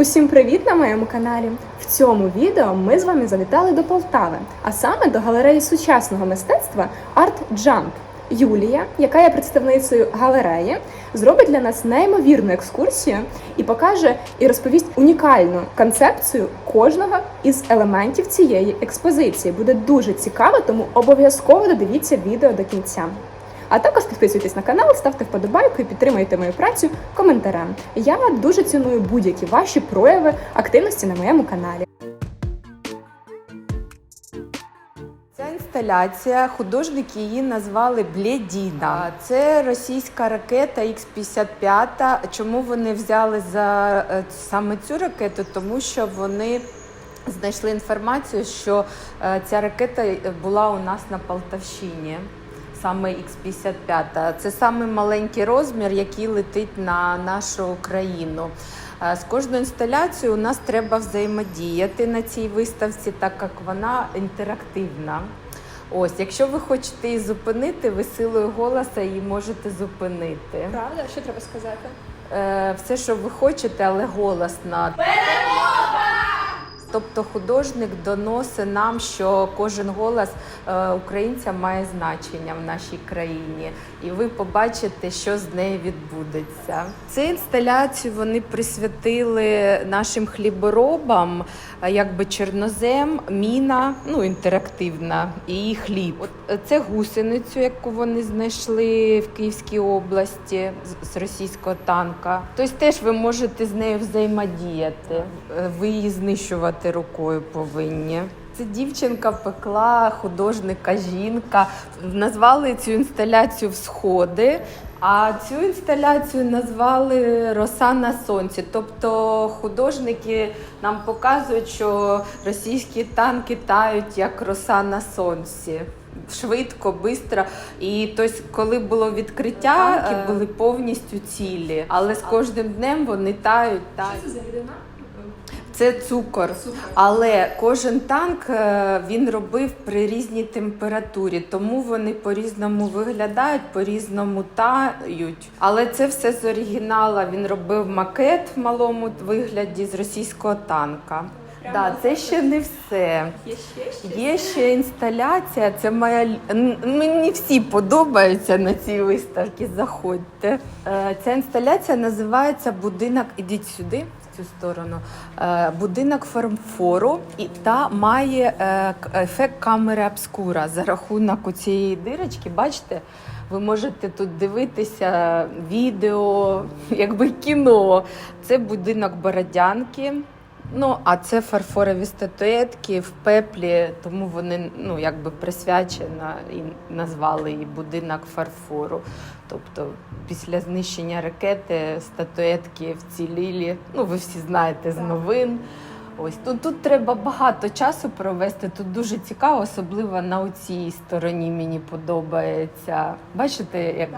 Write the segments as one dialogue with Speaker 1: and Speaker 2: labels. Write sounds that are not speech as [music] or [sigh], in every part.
Speaker 1: Усім привіт на моєму каналі! В цьому відео ми з вами завітали до Полтави, а саме до галереї сучасного мистецтва Art Jump. Юлія, яка є представницею галереї, зробить для нас неймовірну екскурсію і покаже і розповість унікальну концепцію кожного із елементів цієї експозиції. Буде дуже цікаво, тому обов'язково додивіться відео до кінця. А також підписуйтесь на канал, ставте вподобайку і підтримуйте мою працю коментарем. Я дуже ціную будь-які ваші прояви активності на моєму каналі.
Speaker 2: Ця інсталяція, художники її назвали Блєдіна. Це російська ракета Х-55. Чому вони взяли за е, саме цю ракету? Тому що вони знайшли інформацію, що е, ця ракета була у нас на Полтавщині. Саме Х-55. Це самий маленький розмір, який летить на нашу країну. Е, З кожною інсталяцією у нас треба взаємодіяти на цій виставці, так як вона інтерактивна. Ось, якщо ви хочете її зупинити, ви силою голоса її можете зупинити.
Speaker 1: Правда, що треба сказати?
Speaker 2: Е, все, що ви хочете, але голосно. Тобто художник доносить нам, що кожен голос е, українця має значення в нашій країні, і ви побачите, що з нею відбудеться. Цю інсталяцію вони присвятили нашим хліборобам, е, якби чорнозем, міна, ну інтерактивна, і хліб. От е, це гусеницю, яку вони знайшли в Київській області з- російського танка. Тобто теж ви можете з нею взаємодіяти. Ви її знищувати рукою повинні. Це дівчинка пекла художника жінка. Назвали цю інсталяцію Всходи. А цю інсталяцію назвали Роса на сонці. Тобто художники нам показують, що російські танки тають як роса на сонці. Швидко, швидко. І тобто, коли було відкриття, танки були повністю цілі. Але з кожним днем вони тають, тають.
Speaker 1: за рідина?
Speaker 2: Це цукор. Але кожен танк е, він робив при різній температурі, тому вони по-різному виглядають, по-різному тають. Але це все з оригінала. Він робив макет в малому вигляді з російського танка. Да, це ще не все.
Speaker 1: Є ще
Speaker 2: Є ще інсталяція. Це моя мені всі подобаються на цій виставці. Заходьте. Е, Ця інсталяція називається Будинок. Ідіть сюди. в Цю сторону Е, будинок фармфору і та має е, ефект камери обскура за рахунок цієї дирочки. Бачите, ви можете тут дивитися відео, [laughs] якби кіно. Це будинок Бородянки. Ну, а це фарфорові статуетки в пеплі, тому вони ну, якби присвячено і назвали її будинок фарфору. Тобто після знищення ракети статуетки вцілілі. Ну, ви всі знаєте з новин. Ось тут, тут треба багато часу провести. Тут дуже цікаво, особливо на цій стороні мені подобається. Бачите, як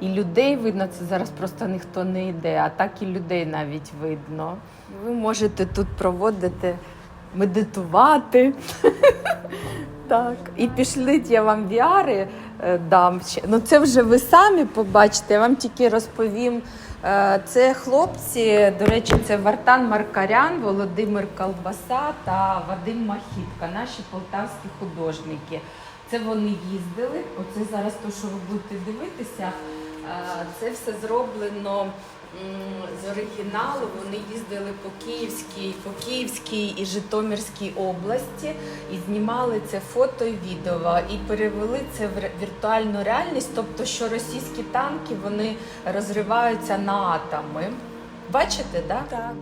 Speaker 2: і людей видно, це зараз просто ніхто не йде, а так і людей навіть видно. Ви можете тут проводити, медитувати. [laughs] Так, і пішліть, я вам віари е, дам. Ну це вже ви самі побачите. Я вам тільки розповім. Е, Це хлопці, до речі, це Вартан Маркарян, Володимир Колбаса та Вадим Махітка, наші полтавські художники. Це вони їздили. Оце зараз то, що ви будете дивитися. Це все зроблено з оригіналу. Вони їздили по Київській, по Київській і Житомирській області і знімали це фото і відео, і перевели це в віртуальну реальність, тобто, що російські танки вони розриваються на атоми. Бачите, да?
Speaker 1: Так.